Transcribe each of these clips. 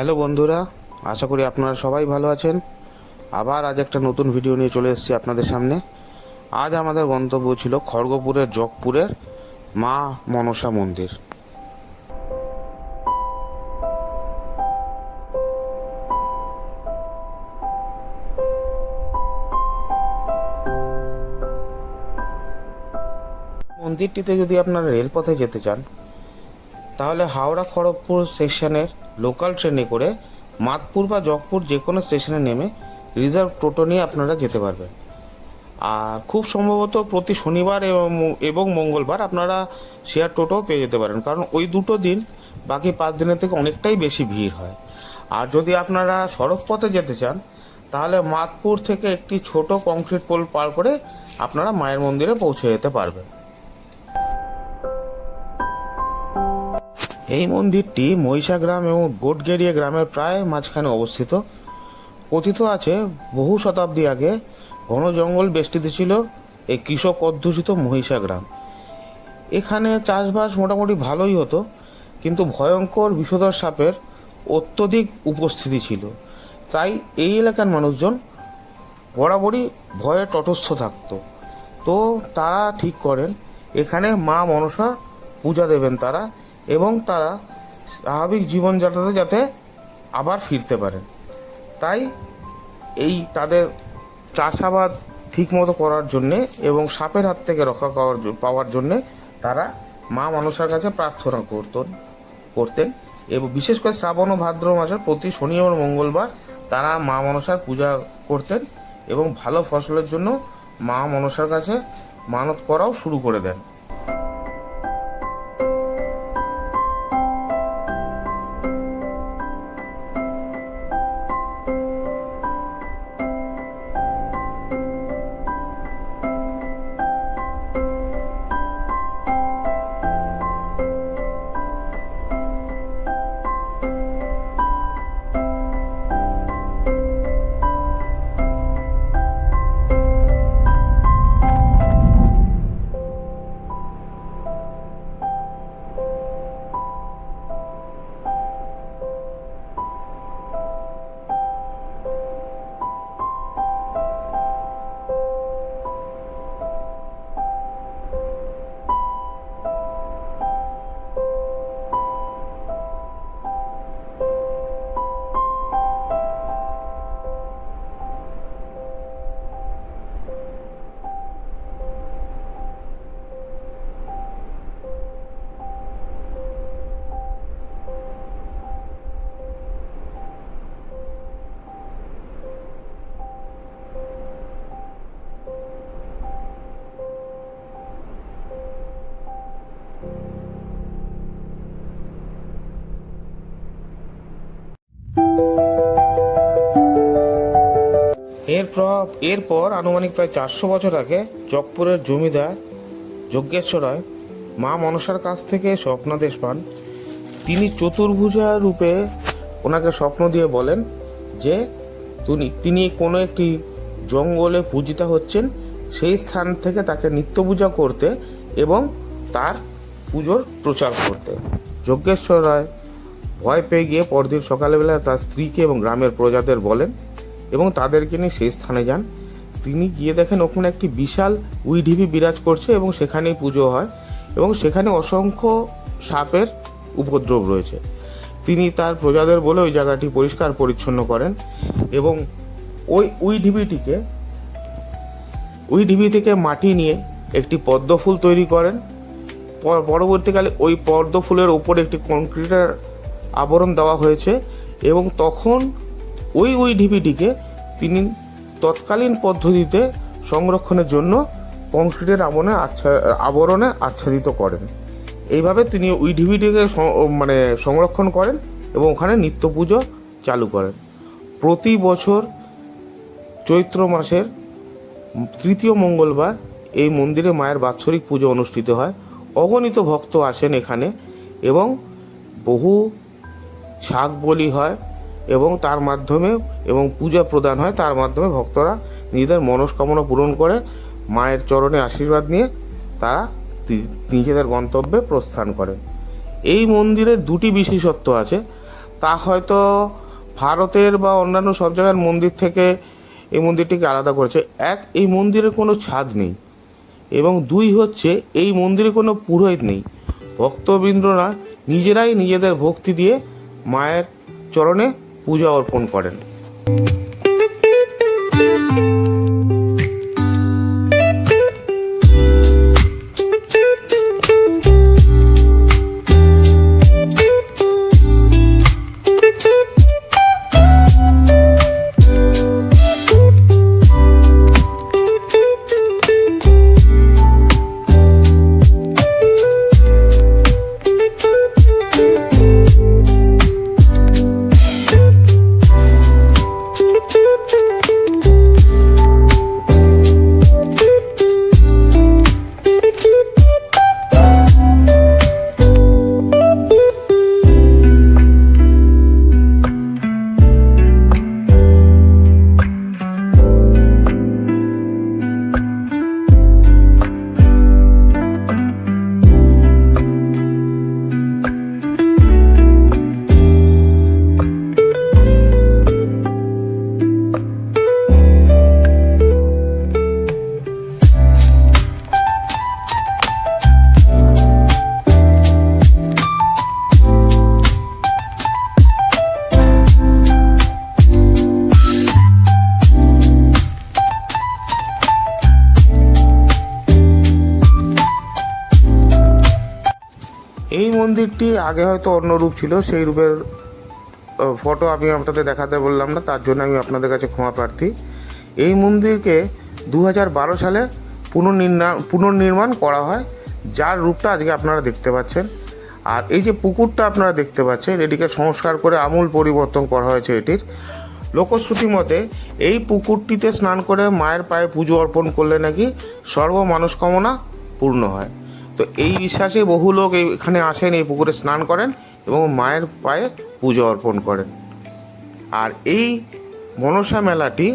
Hello বন্ধুরা, আশা করি আপনারা সবাই ভালো আছেন। আবার আজ একটা নতুন ভিডিও নিয়ে চলে এসেছি আপনাদের সামনে। আজ আমাদের গন্তব্য ছিল খড়গপুরের জগপুরের মা মনসা মন্দির। মন্দিরটিতে যদি আপনারা রেলপথে যেতে চান, তাহলে হাওড়া খড়গপুর স্টেশনের লোকাল ট্রেনে করে মাদপুর বা জগপুর যে কোনো স্টেশনে নেমে রিজার্ভ টোটো নিয়ে আপনারা যেতে পারবেন। আর খুব সম্ভবত প্রতি শনিবার এবং মঙ্গলবার আপনারা শেয়ার টোটোও পেয়ে যেতে পারেন। কারণ ওই দুটো দিন বাকি পাঁচ দিনের থেকে অনেকটাই বেশি ভিড় হয়। আর যদি আপনারা সড়ক পথে যেতে চান, তাহলে মাদপুর থেকে একটি ছোট কংক্রিট পোল পার করে আপনারা মায়ের মন্দিরে পৌঁছে যেতে পারবেন। এই মন্দিরটি মহিষা গ্রাম এবং গোটগেরিয়া গ্রামের প্রায় মাঝখানে অবস্থিত। কথিত আছে, বহু শতাব্দী আগে ঘন জঙ্গল বেষ্টিত ছিল এই কৃষক অধ্যুষিত মহিষা গ্রাম এখানে চাষবাস মোটামুটি ভালোই হতো, কিন্তু ভয়ঙ্কর বিষধর সাপের অত্যধিক উপস্থিতি ছিল। তাই এই এলাকার মানুষজন বরাবরই ভয়ে তটস্থ থাকতো। তো তারা ঠিক করেন, এখানে মা মনসা পূজা দেবেন তারা এবং তারা স্বাভাবিক জীবনযাত্রাতে যাতে আবার ফিরতে পারেন। তাই এই তাদের চাষাবাদ ঠিকমতো করার জন্যে এবং সাপের হাত থেকে রক্ষা করার পাওয়ার জন্যে তারা মা মানুষের কাছে প্রার্থনা করতেন করতেন এবং বিশেষ করে শ্রাবণ ও ভাদ্র মাসের প্রতি শনি এবং মঙ্গলবার তারা মা মনসার পূজা করতেন এবং ভালো ফসলের জন্য মা মনসার কাছে মানত করাও শুরু করে দেন। এরপর এরপর আনুমানিক প্রায় চারশো বছর আগে জগপুরের জমিদার যজ্ঞেশ্বর রায় মা মনসার কাছ থেকে স্বপ্নাদেশ পান। তিনি চতুর্ভুজা রূপে ওনাকে স্বপ্ন দিয়ে বলেন যে তিনি তিনি কোনো একটি জঙ্গলে পূজিতা হচ্ছেন। সেই স্থান থেকে তাকে নিত্য পূজা করতে এবং তার পুজোর প্রচার করতে। যজ্ঞেশ্বর রায় ভয় পেয়ে গিয়ে পরদিন সকালবেলা তার স্ত্রীকে এবং গ্রামের প্রজাদের বলেন এবং তাদেরকে নিয়ে সেই স্থানে যান। তিনি গিয়ে দেখেন ওখানে একটি বিশাল উইঢিবি বিরাজ করছে এবং সেখানেই পুজো হয় এবং সেখানে অসংখ্য সাপের উপদ্রব রয়েছে। তিনি তার প্রজাদের বলে ওই জায়গাটি পরিষ্কার পরিচ্ছন্ন করেন এবং ওই উইঢিবিটিকে ওই থেকে মাটি নিয়ে একটি পদ্ম ফুল তৈরি করেন। পরবর্তীকালে ওই পদ্ম ফুলের ওপরে একটি কংক্রিটের আবরণ দেওয়া হয়েছে এবং তখন ওই ওই ঢিবিটিকে তিনি তৎকালীন পদ্ধতিতে সংরক্ষণের জন্য কংক্রিটের আবরণে আচ্ছা আবরণে আচ্ছাদিত করেন। এইভাবে তিনি ওই ঢিবিটিকে মানে সংরক্ষণ করেন এবং ওখানে নিত্য পুজো চালু করেন। প্রতি বছর চৈত্র মাসের তৃতীয় মঙ্গলবার এই মন্দিরে মায়ের বাৎসরিক পুজো অনুষ্ঠিত হয়। অগণিত ভক্ত আসেন এখানে এবং বহু ছাগ বলি হয়। এবং তার মাধ্যমে এবং পূজা প্রদান হয়, তার মাধ্যমে ভক্তরা নিজেদের মনস্কামনা পূরণ করে, মায়ের চরণে আশীর্বাদ নিয়ে তারা নিজেদের গন্তব্যে প্রস্থান করেন এই মন্দিরের দুটি বিশেষত্ব আছে। তা হয়তো ভারতের বা অন্যান্য সব জায়গার মন্দির থেকে এই মন্দিরটিকে আলাদা করেছে। এক, এই মন্দিরে কোনো ছাদ নেই এবং দুই হচ্ছে, এই মন্দিরে কোনো পুরোহিত নেই। ভক্তবৃন্দরা নিজেরাই নিজেদের ভক্তি দিয়ে মায়ের চরণে পূজা অর্পণ করেন। এই মন্দিরটি আগে হয়তো অন্য রূপ ছিল, সেই রূপের ফটো আমি আপনাদের দেখাতে বললাম না, তার জন্য আমি আপনাদের কাছে ক্ষমা প্রার্থী। এই মন্দিরকে দু হাজার বারো সালে পুনর্নির্মাণ পুনর্নির্মাণ করা হয়, যার রূপটা আজকে আপনারা দেখতে পাচ্ছেন। আর এই যে পুকুরটা আপনারা দেখতে পাচ্ছেন, এটিকে সংস্কার করে আমূল পরিবর্তন করা হয়েছে এটির। লোকশ্রুতি মতে, এই পুকুরটিতে স্নান করে মায়ের পায়ে পুজো অর্পণ করলে নাকি সর্ব মানসকামনা পূর্ণ হয়। তো এই বিশ্বাসে বহু লোক এখানে আসেন, এই পুকুরে স্নান করেন এবং মায়ের পায়ে পুজো অর্পণ করেন। আর এই মনসা মেলাটি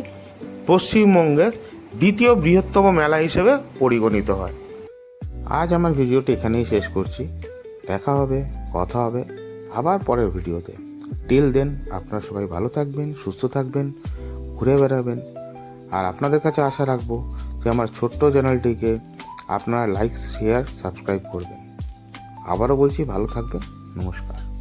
পশ্চিমবঙ্গের দ্বিতীয় বৃহত্তম মেলা হিসেবে পরিগণিত হয়। আজ আমার ভিডিওটি এখানেই শেষ করছি। দেখা হবে, কথা হবে আবার পরের ভিডিওতে। টিল দেন আপনারা সবাই ভালো থাকবেন, সুস্থ থাকবেন, ঘুরে বেড়াবেন। আর আপনাদের কাছে আশা রাখব যে আমার ছোট্ট চ্যানেলটিকে আপনারা লাইক শেয়ার সাবস্ক্রাইব করবেন। আবারও বলছি ভালো থাকবেন। নমস্কার।